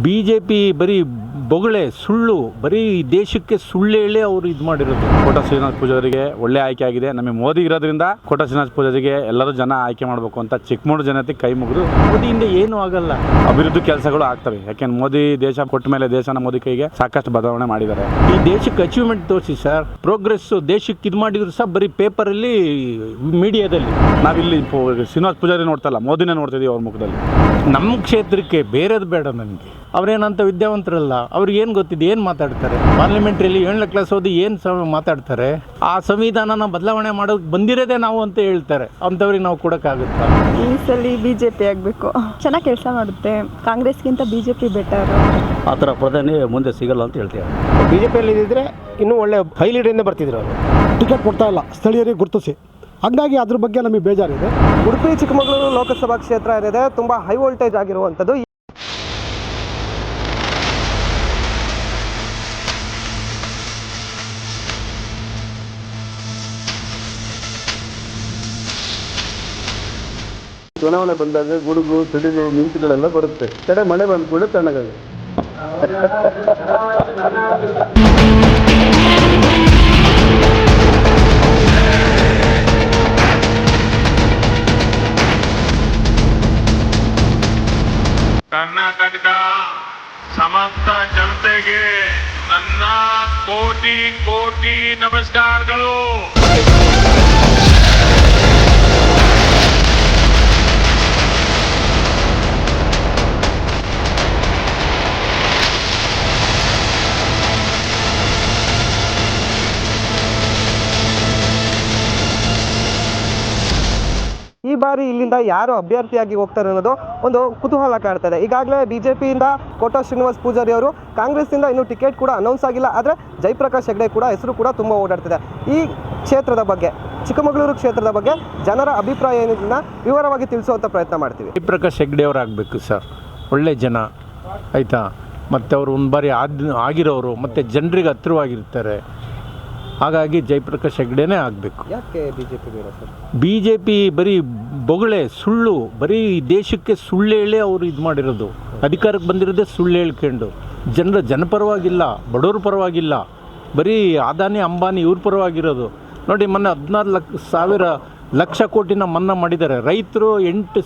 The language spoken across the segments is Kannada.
ಬಿ ಜೆ ಪಿ ಬರೀ ಬೊಗಳೆ, ಸುಳ್ಳು, ಬರೀ ದೇಶಕ್ಕೆ ಸುಳ್ಳು ಹೇಳಿ ಅವರು ಇದು ಮಾಡಿರೋದು. ಕೋಟ ಶ್ರೀನಾಥ್ ಪೂಜಾರಿಗೆ ಒಳ್ಳೆ ಆಯ್ಕೆ ಆಗಿದೆ. ನಮಗೆ ಮೋದಿ ಇರೋದ್ರಿಂದ ಕೋಟ ಶ್ರೀನಾಥ್ ಪೂಜಾರಿಗೆ ಎಲ್ಲರೂ ಜನ ಆಯ್ಕೆ ಮಾಡಬೇಕು ಅಂತ ಚಿಕ್ಕಮೂರು ಜನತೆ ಕೈ ಮುಗಿದು ಮೋದಿಯಿಂದ ಏನೂ ಆಗಲ್ಲ. ಅಭಿವೃದ್ಧಿ ಕೆಲಸಗಳು ಆಗ್ತವೆ. ಯಾಕೆಂದ್ರೆ ಮೋದಿ ದೇಶ ಕೊಟ್ಟ ಮೇಲೆ ದೇಶನ ಮೋದಿ ಕೈಗೆ ಸಾಕಷ್ಟು ಬದಲಾವಣೆ ಮಾಡಿದ್ದಾರೆ. ಈ ದೇಶಕ್ಕೆ ಅಚೀವ್ಮೆಂಟ್ ತೋರಿಸಿ ಸರ್. ಪ್ರೋಗ್ರೆಸ್ ದೇಶಕ್ಕೆ ಇದು ಮಾಡಿದ್ರು ಸಹ ಬರೀ ಪೇಪರಲ್ಲಿ ಮೀಡಿಯಾದಲ್ಲಿ ನಾವಿಲ್ಲಿ ಶ್ರೀನಿವಾಸ ಪೂಜಾರಿ ನೋಡ್ತಲ್ಲ ಮೋದಿನೇ ನೋಡ್ತಿದ್ದೀವಿ ಅವ್ರ ಮುಖದಲ್ಲಿ. ನಮ್ಮ ಕ್ಷೇತ್ರಕ್ಕೆ ಬೇರೆದು ಬೇಡ ನನಗೆ. ಅವ್ರೇನಂತ ವಿದ್ಯಾವಂತರಲ್ಲ ಅವ್ರಿಗೆ ಏನು ಗೊತ್ತಿದೆ ಏನು ಮಾತಾಡ್ತಾರೆ? ಪಾರ್ಲಿಮೆಂಟ್ರಿಯಲ್ಲಿ ಏಳನೇ ಕ್ಲಾಸ್ ಓದಿ ಏನು ಸ ಮಾತಾಡ್ತಾರೆ? ಆ ಸಂವಿಧಾನನ ಬದಲಾವಣೆ ಮಾಡೋಕೆ ಬಂದಿರೋದೇ ನಾವು ಅಂತ ಹೇಳ್ತಾರೆ. ಅಂಥವ್ರಿಗೆ ನಾವು ಕೊಡೋಕ್ಕಾಗುತ್ತಾ? ಈ ಸಲ ಬಿ ಜೆ ಪಿ ಆಗಬೇಕು. ಚೆನ್ನಾಗಿ ಕೆಲಸ ಮಾಡುತ್ತೆ. ಕಾಂಗ್ರೆಸ್ಗಿಂತ ಬಿ ಜೆ ಪಿ ಬೆಟರ್ ಆ ಥರ ಪ್ರಧಾನಿ ಮುಂದೆ ಸಿಗಲ್ಲ ಅಂತ ಹೇಳ್ತೀವಿ ಬಿ ಜೆ ಪಿಯಲ್ಲಿ ಇದ್ದಿದ್ರೆ ಇನ್ನೂ ಒಳ್ಳೆ ಹೈ ಲೀಡರಿಂದ ಬರ್ತಿದ್ರು ಅವರು. ಟಿಕೆಟ್ ಕೊಡ್ತಾ ಇಲ್ಲ. ಸ್ಥಳೀಯರಿಗೆ ಗುರುತಿಸಿ. ಹಾಗಾಗಿ ಅದ್ರ ಬಗ್ಗೆ ನಮಗೆ ಬೇಜಾರಿದೆ. ಉಡುಪಿ ಚಿಕ್ಕಮಗಳೂರು ಲೋಕಸಭಾ ಕ್ಷೇತ್ರ ಇದೆ ತುಂಬ ಹೈ ವೋಲ್ಟೇಜ್ ಆಗಿರುವಂಥದ್ದು. ಚುನಾವಣೆ ಬಂದಾಗ ಗುಡುಗು, ಸಿಡಿಲು, ಮಿಂಚುಗಳೆಲ್ಲ ಬರುತ್ತೆ. ಕಡೆ ಮಳೆ ಬಂದ ಕೂಡ ತಣ್ಣಗಾಗುತ್ತೆ ಕರ್ನಾಟಕದ ಸಮಸ್ತ ಜನತೆಗೆ ನನ್ನ ಕೋಟಿ ಕೋಟಿ ನಮಸ್ಕಾರಗಳು. ಬಾರಿ ಇಲ್ಲಿಂದ ಯಾರು ಅಭ್ಯರ್ಥಿಯಾಗಿ ಹೋಗ್ತಾರೆ ಅನ್ನೋದು ಒಂದು ಕುತೂಹಲ ಕಾಡ್ತದೆ ಈಗಾಗಲೇ ಬಿ ಜೆ ಪಿಯಿಂದ ಕೋಟ ಶ್ರೀನಿವಾಸ್ ಪೂಜಾರಿ ಅವರು ಕಾಂಗ್ರೆಸ್ನಿಂದ ಇನ್ನೂ ಟಿಕೆಟ್ ಕೂಡ ಅನೌನ್ಸ್ ಆಗಿಲ್ಲ, ಆದರೆ ಜಯಪ್ರಕಾಶ್ ಹೆಗ್ಡೆ ಕೂಡ ಹೆಸರು ಕೂಡ ತುಂಬ ಓಡಾಡ್ತಿದೆ. ಈ ಕ್ಷೇತ್ರದ ಬಗ್ಗೆ, ಚಿಕ್ಕಮಗಳೂರು ಕ್ಷೇತ್ರದ ಬಗ್ಗೆ ಜನರ ಅಭಿಪ್ರಾಯ ಏನಿದನ್ನ ವಿವರವಾಗಿ ತಿಳಿಸುವಂಥ ಪ್ರಯತ್ನ ಮಾಡ್ತೀವಿ. ಜಯಪ್ರಕಾಶ್ ಹೆಗ್ಡೆ ಅವ್ರು ಆಗಬೇಕು ಸರ್. ಒಳ್ಳೆ ಜನ, ಆಯಿತಾ? ಮತ್ತು ಅವರು ಒಂದು ಬಾರಿ ಆದ ಆಗಿರೋರು, ಮತ್ತು ಜನರಿಗೆ ಹತ್ತಿರವಾಗಿರ್ತಾರೆ ಹಾಗಾಗಿ ಜಯಪ್ರಕಾಶ್ ಹೆಗ್ಡೆನೇ ಆಗಬೇಕು. ಯಾಕೆ ಬಿ ಜೆ ಪಿ ಬೇಡ ಸರ್? ಬಿ ಜೆ ಪಿ ಬರೀ ಬೊಗಳೆ ಸುಳ್ಳು ಬರೀ ದೇಶಕ್ಕೆ ಸುಳ್ಳು ಹೇಳಿ ಅವರು ಇದು ಮಾಡಿರೋದು. ಅಧಿಕಾರಕ್ಕೆ ಬಂದಿರೋದೇ ಸುಳ್ಳು ಹೇಳ್ಕೊಂಡು. ಜನರ ಜನಪರವಾಗಿಲ್ಲ ಬಡವ್ರ ಪರವಾಗಿಲ್ಲ. ಬರೀ ಅದಾನಿ ಅಂಬಾನಿ ಇವ್ರ ಪರವಾಗಿರೋದು. ನೋಡಿ ಮೊನ್ನೆ ಹದಿನಾರು ಲಕ್ಷ ಸಾವಿರ ಲಕ್ಷ ಕೋಟಿನ ಮನ್ನಾ ಮಾಡಿದ್ದಾರೆ. ರೈತರು ಎಂಟು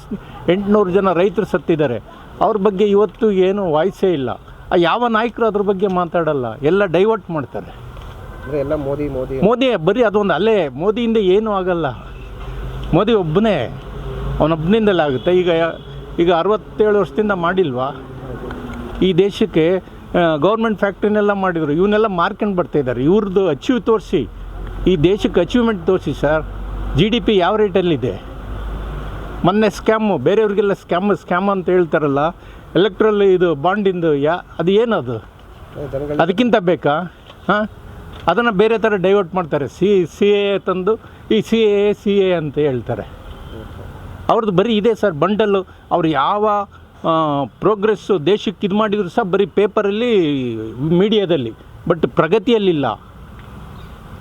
ಎಂಟುನೂರು ಜನ ರೈತರು ಸತ್ತಿದ್ದಾರೆ. ಅವ್ರ ಬಗ್ಗೆ ಇವತ್ತು ಏನು ವಾಯ್ಸೇ ಇಲ್ಲ. ಆ ಯಾವ ನಾಯಕರು ಅದ್ರ ಬಗ್ಗೆ ಮಾತಾಡಲ್ಲ. ಎಲ್ಲ ಡೈವರ್ಟ್ ಮಾಡ್ತಾರೆ. ಅಂದರೆ ಎಲ್ಲ ಮೋದಿ ಮೋದಿ ಮೋದಿ ಬರೀ ಅದೊಂದು ಅಲ್ಲೇ ಮೋದಿಯಿಂದ ಏನೂ ಆಗಲ್ಲ. ಮೋದಿ ಒಬ್ಬನೇ ಅವನೊಬ್ಬನಿಂದಲೇ ಆಗುತ್ತೆ. ಈಗ ಈಗ ಅರವತ್ತೇಳು ವರ್ಷದಿಂದ ಮಾಡಿಲ್ವಾ? ಈ ದೇಶಕ್ಕೆ ಗೌರ್ಮೆಂಟ್ ಫ್ಯಾಕ್ಟ್ರಿನೆಲ್ಲ ಮಾಡಿದರು. ಇವನ್ನೆಲ್ಲ ಮಾರ್ಕೊಂಡು ಬರ್ತಾ ಇದ್ದಾರೆ. ಇವ್ರದ್ದು ಅಚೀವ್ ತೋರಿಸಿ. ಈ ದೇಶಕ್ಕೆ ಅಚೀವ್ಮೆಂಟ್ ತೋರಿಸಿ ಸರ್ ಜಿ ಡಿ ಪಿ ಯಾವ ರೇಟಲ್ಲಿದೆ ಮೊನ್ನೆ ಸ್ಕ್ಯಾಮು ಬೇರೆಯವ್ರಿಗೆಲ್ಲ ಸ್ಕ್ಯಾಮ್ ಸ್ಕ್ಯಾಮ್ ಅಂತ ಹೇಳ್ತಾರಲ್ಲ. ಎಲೆಕ್ಟ್ರಲ್ ಇದು ಬಾಂಡಿಂದು ಯಾ ಅದು ಏನದು? ಅದಕ್ಕಿಂತ ಬೇಕಾ? ಹಾಂ? ಅದನ್ನು ಬೇರೆ ಥರ ಡೈವರ್ಟ್ ಮಾಡ್ತಾರೆ. ಸಿ ಸಿ ಎ ತಂದು ಈ ಸಿ ಎ ಸಿ ಎ ಅಂತ ಹೇಳ್ತಾರೆ. ಅವ್ರದ್ದು ಬರೀ ಇದೆ ಸರ್. ಬಂಡಲ್ಲು ಅವ್ರು ಯಾವ ಪ್ರೋಗ್ರೆಸ್ಸು ದೇಶಕ್ಕೆ ಇದು ಮಾಡಿದ್ರು ಸಹ ಬರೀ ಪೇಪರಲ್ಲಿ ಮೀಡಿಯಾದಲ್ಲಿ ಬಟ್ ಪ್ರಗತಿಯಲ್ಲಿಲ್ಲ.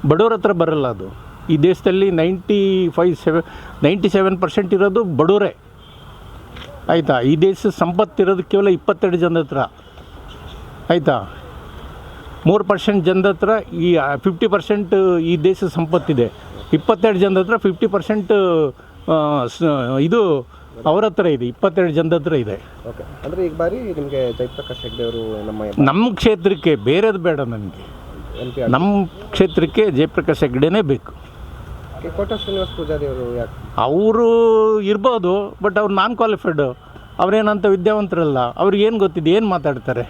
ಬಡವ್ರ ಹತ್ರ ಬರಲ್ಲ ಅದು. ಈ ದೇಶದಲ್ಲಿ ninety five seven ninety seven percent ಇರೋದು ಬಡವರೇ. ಆಯಿತಾ? ಈ ದೇಶದ ಸಂಪತ್ತಿರೋದು ಕೇವಲ ಇಪ್ಪತ್ತೆರಡು ಜನ ಹತ್ರ. ಆಯಿತಾ? ಮೂರು ಪರ್ಸೆಂಟ್ ಜನದ ಹತ್ರ ಈ ಫಿಫ್ಟಿ ಪರ್ಸೆಂಟ್ ಈ ದೇಶದ ಸಂಪತ್ತಿದೆ. ಇಪ್ಪತ್ತೆರಡು ಜನದ ಹತ್ರ ಫಿಫ್ಟಿ ಪರ್ಸೆಂಟ್ ಇದು ಅವ್ರ ಹತ್ರ ಇದೆ ಇಪ್ಪತ್ತೆರಡು ಜನದ ಹತ್ರ ಇದೆ. ಓಕೆ. ಅಂದರೆ ಈಗ ಬಾರಿ ನಿಮಗೆ ಜಯಪ್ರಕಾಶ್ ಹೆಗ್ಡೆ ಅವರು ನಮ್ಮ ನಮ್ಮ ಕ್ಷೇತ್ರಕ್ಕೆ ಬೇರೆದು ಬೇಡ ನನಗೆ. ನಮ್ಮ ಕ್ಷೇತ್ರಕ್ಕೆ ಜಯಪ್ರಕಾಶ್ ಹೆಗ್ಡೆನೇ ಬೇಕು. ಕೋಟ ಶ್ರೀನಿವಾಸ್ ಪೂಜಾರಿ ಅವರು ಯಾಕೆ ಅವರು ಇರ್ಬೋದು ಬಟ್ ಅವ್ರು ನಾನ್ ಕ್ವಾಲಿಫೈಡು ಅವ್ರೇನಂತ ವಿದ್ಯಾವಂತರಲ್ಲ ಅವ್ರಿಗೆ ಏನು ಗೊತ್ತಿದೆ ಏನು ಮಾತಾಡ್ತಾರೆ?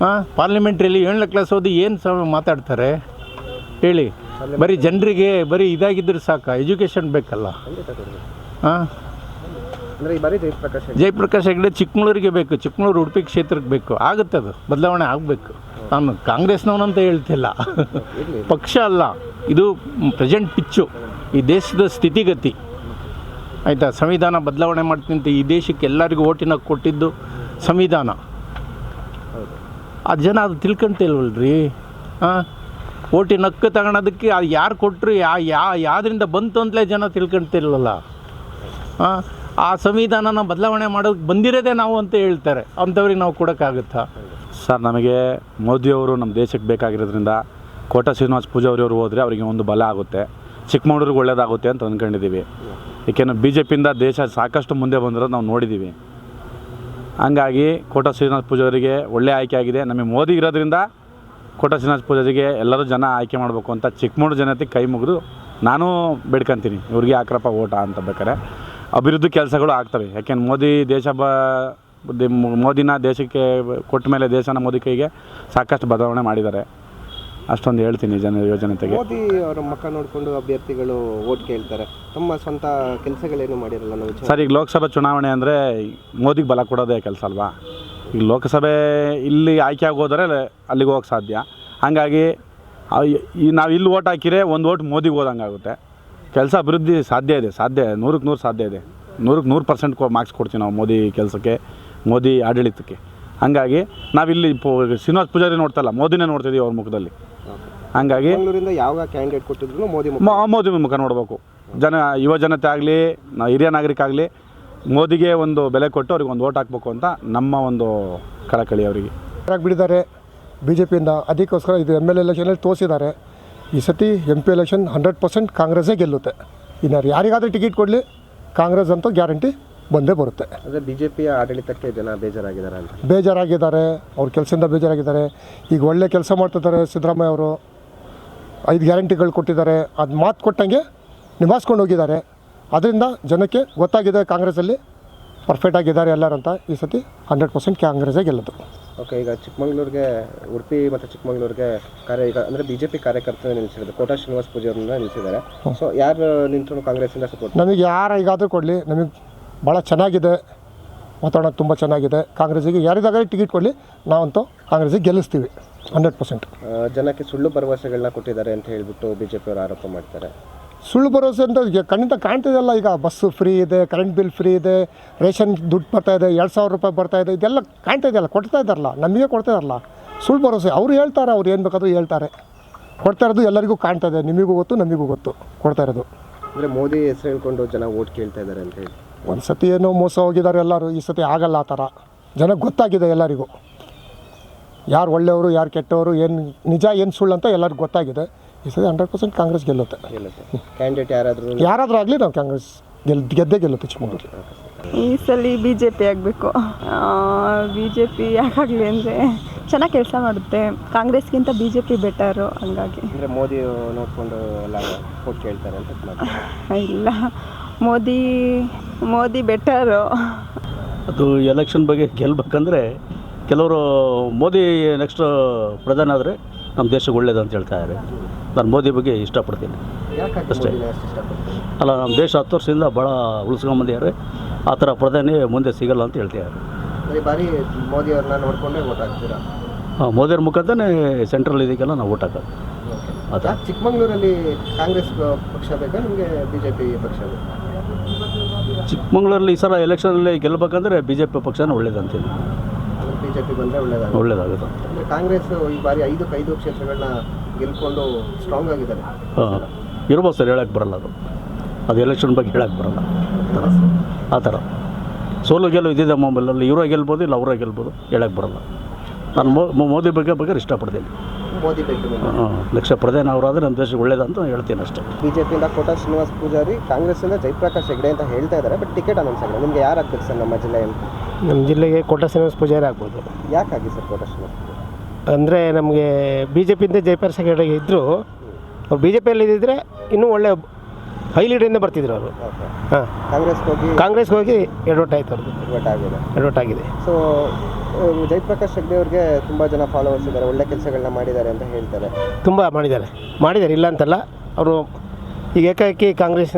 ಹಾಂ? ಪಾರ್ಲಿಮೆಂಟ್ರಿಯಲ್ಲಿ ಏಳನೇ ಕ್ಲಾಸ್ ಓದಿ ಏನು ಸ ಮಾತಾಡ್ತಾರೆ? ಹೇಳಿ. ಬರೀ ಜನರಿಗೆ ಬರೀ ಇದಾಗಿದ್ದರೆ ಸಾಕು ಎಜುಕೇಷನ್ ಬೇಕಲ್ಲ. ಹಾಂ? ಜಯಪ್ರಕಾಶ್ ಹೆಗ್ಡೆ. ಜಯಪ್ರಕಾಶ್ ಹೆಗ್ಡೆ ಚಿಕ್ಕಮಗಳೂರಿಗೆ ಬೇಕು ಚಿಕ್ಕಮಗಳೂರು ಉಡುಪಿ ಕ್ಷೇತ್ರಕ್ಕೆ ಬೇಕು. ಆಗುತ್ತೆ ಅದು ಬದಲಾವಣೆ ಆಗಬೇಕು. ನಾನು ಕಾಂಗ್ರೆಸ್ನವನಂತ ಹೇಳ್ತಿಲ್ಲ. ಪಕ್ಷ ಅಲ್ಲ ಇದು ಪ್ರೆಸೆಂಟ್ ಪಿಚ್ಚು ಈ ದೇಶದ ಸ್ಥಿತಿಗತಿ. ಆಯಿತಾ? ಸಂವಿಧಾನ ಬದಲಾವಣೆ ಮಾಡ್ತೀನಿ ಅಂತ ಈ ದೇಶಕ್ಕೆ ಎಲ್ಲರಿಗೂ ಓಟಿನ ಕೊಟ್ಟಿದ್ದು ಸಂವಿಧಾನ. ಆ ಜನ ಅದು ತಿಳ್ಕೊಂತಿಲ್ವಲ್ರಿ ಹಾಂ ಓಟಿ ನಕ್ಕು ತಗೊಳೋದಕ್ಕೆ ಅದು ಯಾರು ಕೊಟ್ಟರು ಯಾ ಯಾ ಯಾವುದರಿಂದ ಬಂತು ಅಂತಲೇ ಜನ ತಿಳ್ಕೊಂತಿಲ್ವಲ್ಲ ಹಾಂ ಆ? ಸಂವಿಧಾನನ ಬದಲಾವಣೆ ಮಾಡೋಕ್ಕೆ ಬಂದಿರೋದೇ ನಾವು ಅಂತ ಹೇಳ್ತಾರೆ. ಅಂಥವ್ರಿಗೆ ನಾವು ಕೊಡೋಕ್ಕಾಗುತ್ತಾ? ಸರ್, ನಮಗೆ ಮೋದಿಯವರು ನಮ್ಮ ದೇಶಕ್ಕೆ ಬೇಕಾಗಿರೋದ್ರಿಂದ ಕೋಟ ಶ್ರೀನಿವಾಸ ಪೂಜಾರಿಯವರು ಹೋದರೆ ಅವರಿಗೆ ಒಂದು ಬಲ ಆಗುತ್ತೆ. ಚಿಕ್ಕಮಗಳೂರಿಗೆ ಒಳ್ಳೇದಾಗುತ್ತೆ ಅಂತ ಅಂದ್ಕೊಂಡಿದ್ದೀವಿ ಏಕೆಂದರೆ ಬಿ ಜೆ ಪಿಯಿಂದ ದೇಶ ಸಾಕಷ್ಟು ಮುಂದೆ ಬಂದಿರೋದು ನಾವು ನೋಡಿದ್ದೀವಿ. ಹಂಗಾಗಿ ಕೋಟ ಶ್ರೀನಿವಾಸ ಪೂಜಾರಿಗೆ ಒಳ್ಳೆ ಆಯ್ಕೆ ಆಗಿದೆ. ನಮಗೆ ಮೋದಿ ಇರೋದ್ರಿಂದ ಕೋಟ ಶ್ರೀನಿವಾಸ ಪೂಜಾರಿಗೆ ಎಲ್ಲರೂ ಜನ ಆಯ್ಕೆ ಮಾಡಬೇಕು ಅಂತ ಚಿಕ್ಕಮಗಳೂರು ಜನತೆ ಕೈ ಮುಗಿದು ನಾನು ಬೇಡ್ಕೊಂತೀನಿ. ಇವ್ರಿಗೆ ಹಾಕ್ರಪ್ಪ ಓಟ ಅಂತ ಬೇಕಾರೆ ಅಭಿವೃದ್ಧಿ ಕೆಲಸಗಳು ಆಗ್ತವೆ. ಯಾಕೆಂದ್ರೆ ಮೋದಿ ದೇಶ ಬ ಮೋದಿನ ದೇಶಕ್ಕೆ, ಕೊಟ್ಟ ಮೇಲೆ ದೇಶನ ಮೋದಿ ಕೈಗೆ ಸಾಕಷ್ಟು ಬದಲಾವಣೆ ಮಾಡಿದ್ದಾರೆ. ಅಷ್ಟೊಂದು ಹೇಳ್ತೀನಿ ಜನ ಯುವಜನತೆಗೆ ಮೋದಿ ಅವರ ಮುಖ ನೋಡಿಕೊಂಡು ಅಭ್ಯರ್ಥಿಗಳು ಓಟ್ ಕೇಳ್ತಾರೆ. ತಮ್ಮ ಸ್ವಂತ ಕೆಲಸಗಳೇನು ಮಾಡಿರಲ್ಲ ನಾವು ವಿಚಾರ ಸರ್ ಈಗ ಲೋಕಸಭೆ ಚುನಾವಣೆ ಅಂದರೆ ಮೋದಿಗೆ ಬಲ ಕೊಡೋದೇ ಕೆಲಸ ಅಲ್ವಾ? ಈಗ ಲೋಕಸಭೆ ಇಲ್ಲಿ ಆಯ್ಕೆ ಆಗೋದರೆ ಅಲ್ಲಿಗೆ ಹೋಗಕ್ಕೆ ಸಾಧ್ಯ. ಹಾಗಾಗಿ ಆ ಈ- ನಾವು ಇಲ್ಲಿ ಓಟ್ ಹಾಕಿರೆ ಒಂದು ಓಟ್ ಮೋದಿಗೆ ಹೋದಂಗಾಗುತ್ತೆ ಕೆಲಸ ಅಭಿವೃದ್ಧಿ ಸಾಧ್ಯ ಇದೆ ಸಾಧ್ಯ ನೂರಕ್ಕೆ ನೂರು ಸಾಧ್ಯ ಇದೆ. ನೂರಕ್ಕೆ ನೂರು ಪರ್ಸೆಂಟ್ ಕೊ ಮಾರ್ಕ್ಸ್ ಕೊಡ್ತೀವಿ ನಾವು ಮೋದಿ ಕೆಲಸಕ್ಕೆ ಮೋದಿ ಆಡಳಿತಕ್ಕೆ. ಹಾಗಾಗಿ ನಾವಿಲ್ಲಿ ಪೋ ಶ್ರೀನಿವಾಸ ಪೂಜಾರಿ ನೋಡ್ತಲ್ಲ ಮೋದಿನೇ ನೋಡ್ತಿದ್ದೀವಿ ಅವ್ರ ಮುಖದಲ್ಲಿ. ಹಾಗಾಗಿ ಬೆಂಗಳೂರಿಂದ ಯಾವ ಕ್ಯಾಂಡಿಡೇಟ್ ಕೊಟ್ಟಿದ್ರು ಮೋದಿ ಮುಖ ಮ- ಮೋದಿ ಮುಖ ನೋಡಬೇಕು. ಜನ ಯುವ ಜನತೆ ಆಗಲಿ ಹಿರಿಯ ನಾಗರಿಕ ಆಗಲಿ ಮೋದಿಗೆ ಒಂದು ಬೆಲೆ ಕೊಟ್ಟು ಅವ್ರಿಗೆ ಒಂದು ಓಟ್ ಹಾಕ್ಬೇಕು ಅಂತ ನಮ್ಮ ಒಂದು ಕಳಕಳಿ ಅವರಿಗೆ. ಬಿಡಿದ್ದಾರೆ ಬಿ ಜೆ ಪಿಯಿಂದ ಅದಕ್ಕೋಸ್ಕರ ಇದು ಎಂ ಎಲ್ ಎಲೆಕ್ಷನಲ್ಲಿ ತೋರಿಸಿದ್ದಾರೆ. ಈ ಸತಿ M P election hundred percent ಕಾಂಗ್ರೆಸ್ಸೇ ಗೆಲ್ಲುತ್ತೆ. ಇನ್ನು ಯಾರಿಗಾದರೂ ಟಿಕೆಟ್ ಕೊಡಲಿ ಕಾಂಗ್ರೆಸ್ ಅಂತೂ ಗ್ಯಾರಂಟಿ ಬಂದೇ ಬರುತ್ತೆ. ಅಂದರೆ ಬಿ ಜೆ ಪಿಯ ಆಡಳಿತಕ್ಕೆ ಜನ ಬೇಜಾರಾಗಿದ್ದಾರೆ ಅಂತ. ಬೇಜಾರಾಗಿದ್ದಾರೆ ಅವ್ರ ಕೆಲಸದಿಂದ ಬೇಜಾರಾಗಿದ್ದಾರೆ. ಈಗ ಒಳ್ಳೆ ಕೆಲಸ ಮಾಡ್ತಿದ್ದಾರೆ ಸಿದ್ದರಾಮಯ್ಯ ಅವರು. ಐದು ಗ್ಯಾರಂಟಿಗಳು ಕೊಟ್ಟಿದ್ದಾರೆ. ಅದು ಮಾತು ಕೊಟ್ಟಂಗೆ ನಿಭಾಯಿಸ್ಕೊಂಡು ಹೋಗಿದ್ದಾರೆ. ಅದರಿಂದ ಜನಕ್ಕೆ ಗೊತ್ತಾಗಿದೆ ಕಾಂಗ್ರೆಸ್ಸಲ್ಲಿ ಪರ್ಫೆಕ್ಟ್ ಆಗಿದ್ದಾರೆ ಎಲ್ಲರಂತ ಈ ಸತಿ ಹಂಡ್ರೆಡ್ ಪರ್ಸೆಂಟ್ ಕಾಂಗ್ರೆಸ್ಸೇ ಗೆಲ್ಲೋದು ಓಕೆ ಈಗ ಚಿಕ್ಕಮಂಗ್ಳೂರಿಗೆ ಉಡುಪಿ ಮತ್ತು ಚಿಕ್ಕಮಂಗ್ಳೂರಿಗೆ ಕಾರ್ಯ ಈಗ ಅಂದರೆ ಬಿ ಜೆ ಪಿ ಕಾರ್ಯಕರ್ತರು ನಿಲ್ಲಿಸಿರೋದು ಕೋಟಾ ಶ್ರೀನಿವಾಸ ಪೂಜಾರನ್ನ ನಿಲ್ಲಿಸಿದ್ದಾರೆ. ಸೊ ಯಾರು ನಿಂತರು ಕಾಂಗ್ರೆಸ್ಸಿಂದ ಸಪೋರ್ಟ್ ನಮಗೆ ಯಾರಿಗಾದರೂ ಕೊಡಲಿ ನಮಗೆ ಭಾಳ ಚೆನ್ನಾಗಿದೆ ವಾತಾವರಣ ತುಂಬ ಚೆನ್ನಾಗಿದೆ ಕಾಂಗ್ರೆಸ್ಸಿಗೆ ಯಾರಿಗಾದರೂ ಟಿಕೆಟ್ ಕೊಡಲಿ ನಾವಂತೂ ಕಾಂಗ್ರೆಸ್ಸಿಗೆ ಗೆಲ್ಲಿಸ್ತೀವಿ. Hundred percent. ಜನಕ್ಕೆ ಸುಳ್ಳು ಭರವಸೆಗಳನ್ನ ಕೊಟ್ಟಿದ್ದಾರೆ ಅಂತ ಹೇಳಿಬಿಟ್ಟು ಬಿ ಜೆ ಪಿಯವರು ಆರೋಪ ಮಾಡ್ತಾರೆ. ಸುಳ್ಳು ಭರವಸೆ ಅಂತ ಈಗ ಖಂಡಿತ ಕಾಣ್ತಿದೆಯಲ್ಲ ಈಗ ಬಸ್ಸು ಫ್ರೀ ಇದೆ ಕರೆಂಟ್ ಬಿಲ್ ಫ್ರೀ ಇದೆ ರೇಷನ್ ದುಡ್ಡು ಬರ್ತಾ ಇದೆ ಎರಡು ಸಾವಿರ ರೂಪಾಯಿ ಬರ್ತಾ ಇದೆ ಇದೆಲ್ಲ ಕಾಣ್ತಾ ಇದೆಯಲ್ಲ ಕೊಡ್ತಾ ಇದ್ದಾರಲ್ಲ ನಮಗೆ ಕೊಡ್ತಾ ಇದ್ದಾರಲ್ಲ. ಸುಳ್ಳು ಭರವಸೆ ಅವ್ರು ಹೇಳ್ತಾರೆ ಅವ್ರು ಏನು ಬೇಕಾದರೂ ಹೇಳ್ತಾರೆ. ಕೊಡ್ತಾ ಇರೋದು ಎಲ್ಲರಿಗೂ ಕಾಣ್ತಾ ಇದೆ ನಿಮಗೂ ಗೊತ್ತು ನಮಗೂ ಗೊತ್ತು ಕೊಡ್ತಾ ಇರೋದು. ಅಂದರೆ ಮೋದಿ ಹೆಸರು ಹೇಳ್ಕೊಂಡು ಜನ ಓಟ್ ಕೇಳ್ತಾ ಇದ್ದಾರೆ ಅಂತ ಹೇಳಿ. ಒಂದು ಸತಿ ಏನೋ ಮೋಸ ಹೋಗಿದ್ದಾರೆ ಎಲ್ಲರೂ ಈ ಸತಿ ಆಗಲ್ಲ ಆ ಥರ. ಜನಕ್ಕೆ ಗೊತ್ತಾಗಿದೆ ಎಲ್ಲರಿಗೂ. ಯಾರು ಒಳ್ಳೆಯವರು ಯಾರು ಕೆಟ್ಟವರು ಏನು ನಿಜ ಏನು ಸುಳ್ಳು ಅಂತ ಎಲ್ಲರಿಗೂ ಗೊತ್ತಾಗಿದೆ. ಈ ಸಲ ಹಂಡ್ರೆಡ್ ಪರ್ಸೆಂಟ್ ಕಾಂಗ್ರೆಸ್ ಗೆಲ್ಲುತ್ತೆ. ಗೆಲ್ಲುತ್ತೆ. ಕ್ಯಾಂಡಿಡೇಟ್ ಯಾರಾದರೂ ಯಾರಾದರೂ ಆಗಲಿ ನಾವು ಕಾಂಗ್ರೆಸ್ ಗೆಲ್ ಗೆದ್ದೇ ಗೆಲ್ಲುತ್ತೆ ಚಿಕ್ಕಮಗಳೂರು ಈ ಸಲ ಬಿ ಜೆ ಪಿ ಆಗಬೇಕು. ಬಿ ಜೆ ಪಿ ಯಾಕಾಗಲಿ ಅಂದರೆ ಚೆನ್ನಾಗಿ ಕೆಲಸ ಮಾಡುತ್ತೆ. ಕಾಂಗ್ರೆಸ್ಗಿಂತ ಬಿ ಜೆ ಪಿ ಬೆಟರು ಹಂಗಾಗಿ. ಅಂದರೆ ಮೋದಿ ನೋಡಿಕೊಂಡು ಎಲ್ಲ ಕೊಟ್ಟು ಕೇಳ್ತಾರೆ ಅಂತ. ಇಲ್ಲ. ಮೋದಿ ಮೋದಿ ಬೆಟರು ಅದು ಎಲೆಕ್ಷನ್ ಬಗ್ಗೆ ಗೆಲ್ಬೇಕಂದ್ರೆ ಕೆಲವರು ಮೋದಿ ನೆಕ್ಸ್ಟ್ ಪ್ರಧಾನ ಆದರೆ ನಮ್ಮ ದೇಶಕ್ಕೆ ಒಳ್ಳೇದು ಅಂತ ಹೇಳ್ತಾ ಇದ್ದಾರೆ. ನಾನು ಮೋದಿ ಬಗ್ಗೆ ಇಷ್ಟಪಡ್ತೀನಿ. ಅಷ್ಟೇ. ಅಲ್ಲ ನಮ್ಮ ದೇಶ ಹತ್ತು ವರ್ಷದಿಂದ ಭಾಳ ಉಳಿಸ್ಕೊಂಬಂದಿದ್ದಾರೆ ಆ ಥರ ಪ್ರಧಾನಿ ಮುಂದೆ ಸಿಗಲ್ಲ ಅಂತ ಹೇಳ್ತಾ ಇದ್ದಾರೆ. ಬಾರಿ ಮೋದಿ ಅವ್ರನ್ನ ನೋಡ್ಕೊಂಡೇ ಓಟ್ ಹಾಕ್ತೀರಾ? ಆ, ಮೋದಿಯವ್ರ ಮುಖಾಂತರನೇ ಸೆಂಟ್ರಲ್ ಇದಕ್ಕೆಲ್ಲ ನಾವು ಓಟ್ ಹಾಕೋದು. ಅದು ಚಿಕ್ಕಮಂಗ್ಳೂರಲ್ಲಿ ಕಾಂಗ್ರೆಸ್ ಪಕ್ಷ ಬೇಕಾ? ನಿಮಗೆ ಬಿ ಜೆ ಪಿ ಪಕ್ಷ ಬೇಕಾ? ಚಿಕ್ಕಮಂಗ್ಳೂರಲ್ಲಿ ಈ ಸಲ ಎಲೆಕ್ಷನಲ್ಲಿ ಗೆಲ್ಲಬೇಕಂದ್ರೆ ಬಿ ಜೆ ಪಿ ಪಕ್ಷನೇ ಒಳ್ಳೇದಂತೀನಿ ಬಿ ಜೆ ಪಿ ಬಂದರೆ ಒಳ್ಳೆಯದಾಗ ಒಳ್ಳೆಯದಾಗುತ್ತೆ ಅಂದರೆ ಕಾಂಗ್ರೆಸ್ ಈ ಬಾರಿ ಐದು ಐದು ಕ್ಷೇತ್ರಗಳನ್ನ ಗೆಲ್ಕೊಂಡು ಸ್ಟ್ರಾಂಗ್ ಆಗಿದ್ದಾರೆ. ಹಾಂ ಇರ್ಬೋದು ಸರ್ ಹೇಳಕ್ಕೆ ಬರಲ್ಲ ಅದು. ಅದು ಎಲೆಕ್ಷನ್ ಬಗ್ಗೆ ಹೇಳಕ್ಕೆ ಬರಲ್ಲ. ಆ ಥರ. ಸೋಲು ಗೆಲುವು ಇದ್ದಿದೆ ಮೊಬೈಲಲ್ಲಿ ಇವರೇ ಗೆಲ್ಬೋದು ಇಲ್ಲ ಅವರೇ ಗೆಲ್ಬೋದು ಹೇಳಕ್ಕೆ ಬರಲ್ಲ. ನಾನು ಮೋ ಮೋದಿ ಬಗ್ಗೆ ಬಗ್ಗೆ ಇಷ್ಟಪಡ್ತೀನಿ. ಮೋದಿ ಬಗ್ಗೆ ಹಾಂ ಲಕ್ಷ ಪ್ರಧಾನಿ ಅವರಾದರೆ ನಮ್ಮ ದೇಶಕ್ಕೆ ಒಳ್ಳೇದಂತ ಹೇಳ್ತೀನಿ ಅಷ್ಟೇ. ಬಿಜೆಪಿಯಿಂದ ಕೋಟಾ ಶ್ರೀನಿವಾಸ್ ಪೂಜಾರಿ ಕಾಂಗ್ರೆಸ್ಸಿಂದ ಜಯಪ್ರಕಾಶ್ ಹೆಗ್ಡೆ ಅಂತ ಹೇಳ್ತಾ ಇದ್ದಾರೆ ಬಟ್ ಟಿಕೆಟ್ ಅನೌನ್ಸ್ ಆಗಿದೆ ನಿಮಗೆ ಯಾರು ಆಗ್ಬೇಕು ಸರ್ ನಮ್ಮ ಜಿಲ್ಲೆಯಲ್ಲಿ ನಮ್ಮ ಜಿಲ್ಲೆಗೆ ಕೋಟ ಶ್ರೀನಿವಾಸ ಪೂಜಾರಿ ಆಗ್ಬೋದು. ಯಾಕಾಗಿ ಸರ್ ಕೋಟಾ ಶ್ರೀನಿವಾಸ ಪೂಜಾರಿ? ಅಂದರೆ ನಮಗೆ ಬಿ ಜೆ ಪಿಯಿಂದ ಜಯಪ್ರಕಾಶ್ ಹೆಗಡೆ ಇದ್ದರು ಅವ್ರು ಬಿ ಜೆ ಪಿಯಲ್ಲಿ ಇದ್ದಿದ್ರೆ ಇನ್ನೂ ಒಳ್ಳೆ ಹೈ ಲೀಡರಿಂದ ಬರ್ತಿದ್ರು ಅವರು. ಓಕೆ. ಹಾಂ. ಕಾಂಗ್ರೆಸ್ಗೆ ಹೋಗಿ ಕಾಂಗ್ರೆಸ್ಗೆ ಹೋಗಿ ಎಡವಟ್ ಆಯ್ತು ಅವ್ರದ್ದು vote ಆಗಿದೆ. ಎಡ್ವರ್ಟ್ ಆಗಿದೆ. ಸೊ ಜಯಪ್ರಕಾಶ್ ಹೆಗ್ಡೆ ಅವ್ರಿಗೆ ತುಂಬ ಜನ ಫಾಲೋವರ್ಸ್ ಇದ್ದಾರೆ ಒಳ್ಳೆ ಕೆಲಸಗಳನ್ನ ಮಾಡಿದ್ದಾರೆ ಅಂತ ಹೇಳ್ತಾರೆ. ತುಂಬ ಮಾಡಿದ್ದಾರೆ. ಮಾಡಿದ್ದಾರೆ ಇಲ್ಲ ಅಂತಲ್ಲ. ಅವರು ಈಗ ಏಕಾಏಕಿ ಕಾಂಗ್ರೆಸ್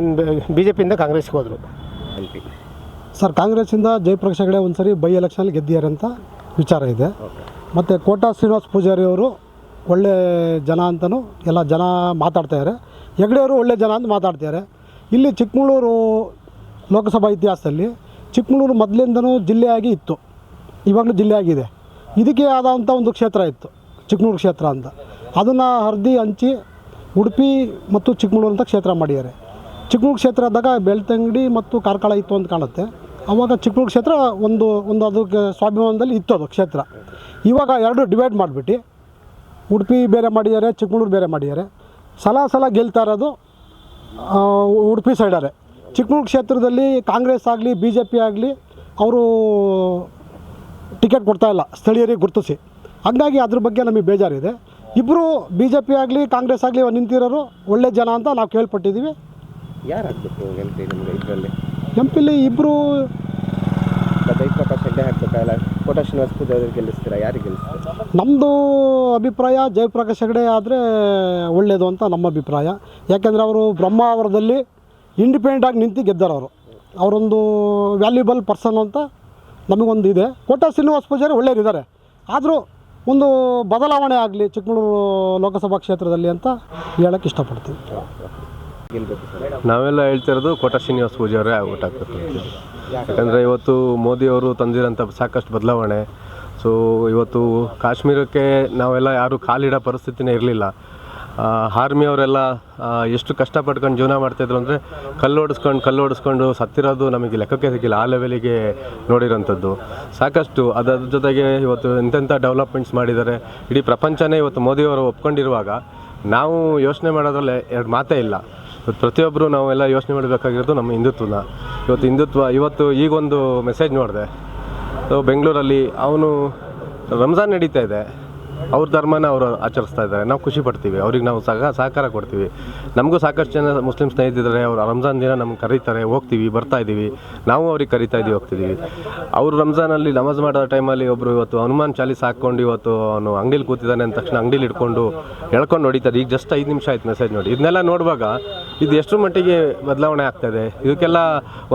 ಬಿ ಜೆ ಪಿಯಿಂದ ಕಾಂಗ್ರೆಸ್ಗೆ ಹೋದರು. ಎಲ್ ಪಿ ಸರ್, ಕಾಂಗ್ರೆಸ್ಸಿಂದ ಜಯಪ್ರಕಾಶ್ ಹೆಗಡೆ ಒಂದು ಸರಿ ಬೈ ಎಲೆಕ್ಷನಲ್ಲಿ ಗೆದ್ದಿದ್ದಾರೆ ಅಂತ ವಿಚಾರ ಇದೆ. ಮತ್ತು ಕೋಟಾ ಶ್ರೀನಿವಾಸ್ ಪೂಜಾರಿ ಅವರು ಒಳ್ಳೆ ಜನ ಅಂತಲೂ ಎಲ್ಲ ಜನ ಮಾತಾಡ್ತಾಯಿದ್ದಾರೆ ಹೆಗಡೆ ಅವರು ಒಳ್ಳೆ ಜನ ಅಂತ ಮಾತಾಡ್ತಿದ್ದಾರೆ ಇಲ್ಲಿ ಚಿಕ್ಕಮಗಳೂರು ಲೋಕಸಭಾ ಇತಿಹಾಸದಲ್ಲಿ ಚಿಕ್ಕಮಗಳೂರು ಮೊದಲಿಂದನೂ ಜಿಲ್ಲೆಯಾಗಿ ಇತ್ತು. ಇವಾಗಲೂ ಜಿಲ್ಲೆಯಾಗಿದೆ. ಇದಕ್ಕೆ ಆದಂಥ ಒಂದು ಕ್ಷೇತ್ರ ಇತ್ತು, ಚಿಕ್ಕಮಗಳೂರು ಕ್ಷೇತ್ರ ಅಂತ. ಅದನ್ನು ಹರಿದು, ಹಂಚಿ, ಉಡುಪಿ ಮತ್ತು ಚಿಕ್ಕಮಗಳೂರು ಅಂತ ಕ್ಷೇತ್ರ ಮಾಡಿದ್ದಾರೆ. ಚಿಕ್ಕಮಗಳೂರು ಕ್ಷೇತ್ರ ಆದಾಗ ಬೆಳ್ತಂಗಡಿ ಮತ್ತು ಕಾರ್ಕಳ ಇತ್ತು ಅಂತ ಕಾಣುತ್ತೆ. ಆವಾಗ ಚಿಕ್ಕಮಗಳೂರು ಕ್ಷೇತ್ರ ಒಂದು ಒಂದು ಅದಕ್ಕೆ ಸ್ವಾಭಿಮಾನದಲ್ಲಿ ಇತ್ತು ಅದು ಕ್ಷೇತ್ರ. ಇವಾಗ ಎರಡು ಡಿವೈಡ್ ಮಾಡಿಬಿಟ್ಟು ಉಡುಪಿ ಬೇರೆ ಮಾಡಿದ್ದಾರೆ, ಚಿಕ್ಕಮಗಳೂರು ಬೇರೆ ಮಾಡಿದ್ದಾರೆ. ಸಲ ಸಲ ಗೆಲ್ತಾ ಇರೋದು ಉಡುಪಿ ಸೈಡರೇ ಚಿಕ್ಕಮಗಳೂರು ಕ್ಷೇತ್ರದಲ್ಲಿ ಕಾಂಗ್ರೆಸ್ ಆಗಲಿ ಬಿ ಜೆ ಪಿ ಆಗಲಿ ಅವರು ಟಿಕೆಟ್ ಕೊಡ್ತಾ ಇಲ್ಲ, ಸ್ಥಳೀಯರಿಗೆ ಗುರುತಿಸಿ. ಹಂಗಾಗಿ ಅದ್ರ ಬಗ್ಗೆ ನಮಗೆ ಬೇಜಾರಿದೆ. ಇಬ್ಬರು ಬಿ ಜೆ ಪಿ ಆಗಲಿ, ಕಾಂಗ್ರೆಸ್ ಆಗಲಿ ನಿಂತಿರೋರು ಒಳ್ಳೆ ಜನ ಅಂತ ನಾವು ಕೇಳ್ಪಟ್ಟಿದ್ದೀವಿ. ಯಾರು ಹಾಕ್ಬೇಕು ಗೆಲ್ತಿ ನಿಮಗೆ ಇದರಲ್ಲಿ? ಪಿಲಿ ಇಬ್ಬರು ಜಯಪ್ರಕಾಶ್ ಹೆಗ್ಡೆ ಹಾಕ್ಬೇಕಲ್ಲ ಕೋಟ ಶ್ರೀನಿವಾಸ ಪೂಜಾರಿ ಅವ್ರಿಗೆ ಗೆಲ್ಲಿಸ್ತೀರಾ? ಯಾರಿಗೆ ಗೆಲ್ಲಿಸ್ತೀರಾ? ನಮ್ಮದು ಅಭಿಪ್ರಾಯ ಜಯಪ್ರಕಾಶ್ ಹೆಗಡೆ ಆದರೆ ಒಳ್ಳೆಯದು ಅಂತ ನಮ್ಮ ಅಭಿಪ್ರಾಯ. ಯಾಕೆಂದರೆ ಅವರು ಬ್ರಹ್ಮಾವರದಲ್ಲಿ ಇಂಡಿಪೆಂಡೆಂಟಾಗಿ ನಿಂತು ಗೆದ್ದರು ಅವರು. ಅವರೊಂದು ವ್ಯಾಲ್ಯೂಬಲ್ ಪರ್ಸನ್ ಅಂತ ನಮಗೊಂದು ಇದೆ. ಕೋಟ ಶ್ರೀನಿವಾಸ ಪೂಜಾರಿ ಒಳ್ಳೆಯರಿದ್ದಾರೆ. ಆದರೂ ಒಂದು ಬದಲಾವಣೆ ಆಗಲಿ ಚಿಕ್ಕಮಗಳೂರು ಲೋಕಸಭಾ ಕ್ಷೇತ್ರದಲ್ಲಿ ಅಂತ ಹೇಳಕ್ಕೆ ಇಷ್ಟಪಡ್ತೀನಿ. ನಾವೆಲ್ಲ ಹೇಳ್ತಿರೋದು ಕೋಟ ಶ್ರೀನಿವಾಸ ಪೂಜೆ ಅವರೇ ಆಗ್ಬೇಕು ಯಾಕಂದರೆ ಇವತ್ತು ಮೋದಿ ಅವರು ತಂದಿರೋಂಥ ಸಾಕಷ್ಟು ಬದಲಾವಣೆ. ಸೊ ಇವತ್ತು ಕಾಶ್ಮೀರಕ್ಕೆ ನಾವೆಲ್ಲ ಯಾರೂ ಕಾಲಿಡೋ ಪರಿಸ್ಥಿತಿನೇ ಇರಲಿಲ್ಲ. ಆರ್ಮಿ ಅವರೆಲ್ಲ ಎಷ್ಟು ಕಷ್ಟಪಟ್ಕೊಂಡು ಜೀವನ ಮಾಡ್ತಾಯಿದ್ರು ಅಂದರೆ ಕಲ್ಲು ಕಲ್ಲೋಡಿಸ್ಕೊಂಡು ಕಲ್ಲು ಹೊಡೆಸ್ಕೊಂಡು ಸತ್ತಿರೋದು ನಮಗೆ ಲೆಕ್ಕಕ್ಕೆ ಸಿಕ್ಕಿಲ್ಲ. ಆ ಲೆವೆಲಿಗೆ ನೋಡಿರೋಂಥದ್ದು. ಸಾಕಷ್ಟು ಅದರ ಜೊತೆಗೆ ಇವತ್ತು ಎಂತೆಂಥ ಡೆವಲಪ್ಮೆಂಟ್ಸ್ ಮಾಡಿದ್ದಾರೆ. ಇಡೀ ಪ್ರಪಂಚನೇ ಇವತ್ತು ಮೋದಿಯವರು ಒಪ್ಕೊಂಡಿರುವಾಗ ನಾವು ಯೋಚನೆ ಮಾಡೋದ್ರಲ್ಲಿ ಎರಡು ಮಾತೇ ಇಲ್ಲ. ಪ್ರತಿಯೊಬ್ಬರು ನಾವೆಲ್ಲ ಯೋಚನೆ ಮಾಡಬೇಕಾಗಿರೋದು ನಮ್ಮ ಹಿಂದುತ್ವನ. ಇವತ್ತು ಹಿಂದುತ್ವ, ಇವತ್ತು ಈಗೊಂದು ಮೆಸೇಜ್ ನೋಡಿದೆ. ಸೊ ಬೆಂಗಳೂರಲ್ಲಿ ಅವನು ರಂಜಾನ್ ನಡೀತಾ ಇದೆ. ಅವ್ರ ಧರ್ಮನ ಅವರು ಆಚರಿಸ್ತಾ ಇದ್ದಾರೆ. ನಾವು ಖುಷಿ ಪಡ್ತೀವಿ. ಅವ್ರಿಗೆ ನಾವು ಸಹ ಸಹಕಾರ ಕೊಡ್ತೀವಿ. ನಮಗೂ ಸಾಕಷ್ಟು ಜನ ಮುಸ್ಲಿಮ್ ಸ್ನೇಹಿತರಿದ್ದಾರೆ. ಅವರು ರಂಜಾನ್ ದಿನ ನಮ್ಗೆ ಕರೀತಾರೆ. ಹೋಗ್ತೀವಿ, ಬರ್ತಾ ಇದ್ದೀವಿ. ನಾವು ಅವ್ರಿಗೆ ಕರಿತಾ ಇದ್ದೀವಿ, ಹೋಗ್ತಿದ್ದೀವಿ. ಅವರು ರಂಜಾನಲ್ಲಿ ನಮಾಜ್ ಮಾಡೋ ಟೈಮಲ್ಲಿ ಒಬ್ಬರು ಇವತ್ತು ಹನುಮಾನ್ ಚಾಲೀಸ್ ಹಾಕ್ಕೊಂಡು ಇವತ್ತು ಅವನು ಅಂಗಡಿಲಿ ಕೂತಿದ್ದಾನೆ ಅಂದ ತಕ್ಷಣ ಅಂಗಡಿಲಿ ಇಟ್ಕೊಂಡು ಎಳ್ಕೊಂಡು ನೋಡಿತಾರೆ ಈಗ ಜಸ್ಟ್ ಐದು ನಿಮಿಷ ಆಯ್ತು ಮೆಸೇಜ್ ನೋಡಿ. ಇದನ್ನೆಲ್ಲ ನೋಡುವಾಗ ಇದು ಎಷ್ಟು ಮಟ್ಟಿಗೆ ಬದಲಾವಣೆ ಆಗ್ತಾಯಿದೆ ಇದಕ್ಕೆಲ್ಲ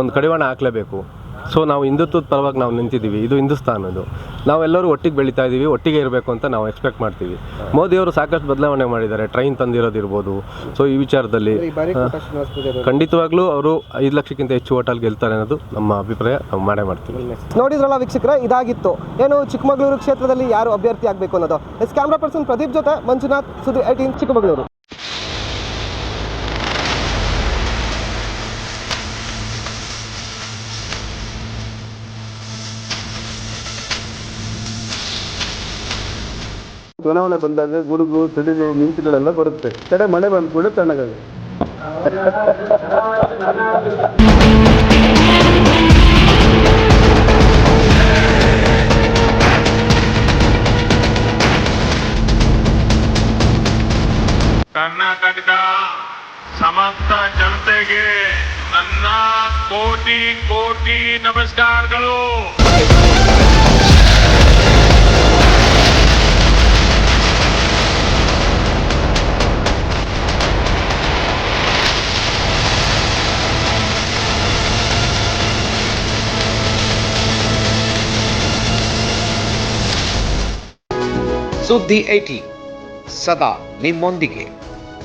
ಒಂದು ಕಡಿವಾಣ ಹಾಕಲೇಬೇಕು. ಸೊ ನಾವು ಹಿಂದುತ್ವದ ಪರವಾಗಿ ನಾವು ನಿಂತಿದ್ದೀವಿ. ಇದು ಹಿಂದೂಸ್ತಾನ್ ಅದು. ನಾವೆಲ್ಲರೂ ಒಟ್ಟಿಗೆ ಬೆಳೀತಾ ಇದ್ದೀವಿ ಒಟ್ಟಿಗೆ ಇರಬೇಕು ಅಂತ ನಾವು ಎಕ್ಸ್ಪೆಕ್ಟ್ ಮಾಡ್ತೀವಿ. ಮೋದಿಯವರು ಸಾಕಷ್ಟು ಬದಲಾವಣೆ ಮಾಡಿದ್ದಾರೆ. ಟ್ರೈನ್ ತಂದಿರೋದಿರ್ಬೋದು ಸೊ ಈ ವಿಚಾರದಲ್ಲಿ ಖಂಡಿತವಾಗ್ಲೂ ಅವರು ಐದು ಲಕ್ಷಕ್ಕಿಂತ ಹೆಚ್ಚು ಹೋಟೆಲ್ ಗೆಲ್ತಾರೆ ಅನ್ನೋದು ನಮ್ಮ ಅಭಿಪ್ರಾಯ. ನಾವು ಮಾಡೇ ಮಾಡ್ತೀವಿ. ನೋಡಿದ್ರಲ್ಲ ವೀಕ್ಷಕರ ಇದಾಗಿತ್ತು. ಏನು ಚಿಕ್ಕಮಗಳೂರು ಕ್ಷೇತ್ರದಲ್ಲಿ ಯಾರು ಅಭ್ಯರ್ಥಿ ಆಗಬೇಕು ಅನ್ನೋದು? ಎಸ್ ಕ್ಯಾಮ್ರಾ ಪರ್ಸನ್ ಪ್ರದೀಪ್ ಜೊತೆ ಮಂಜುನಾಥ್ ಸುದ್ದಿ ಐಟಿನ್ ಚಿಕ್ಕಮಗಳೂರು. ಚುನಾವಣೆ ಬಂದಾಗ ಗುಡುಗು, ಸಿಡಿಲು, ಮಿಂಚುಗಳೆಲ್ಲ ಬರುತ್ತೆ. ಕಡೆ ಮಳೆ ಬಂದ ಕೂಡ ಕರ್ನಾಟಕದ ಸಮಸ್ತ ಜನತೆಗೆ ನನ್ನ ಕೋಟಿ ಕೋಟಿ ನಮಸ್ಕಾರಗಳು. ಸುದ್ದಿ ಐಟಿ ಸದಾ ನಿಮ್ಮೊಂದಿಗೆ.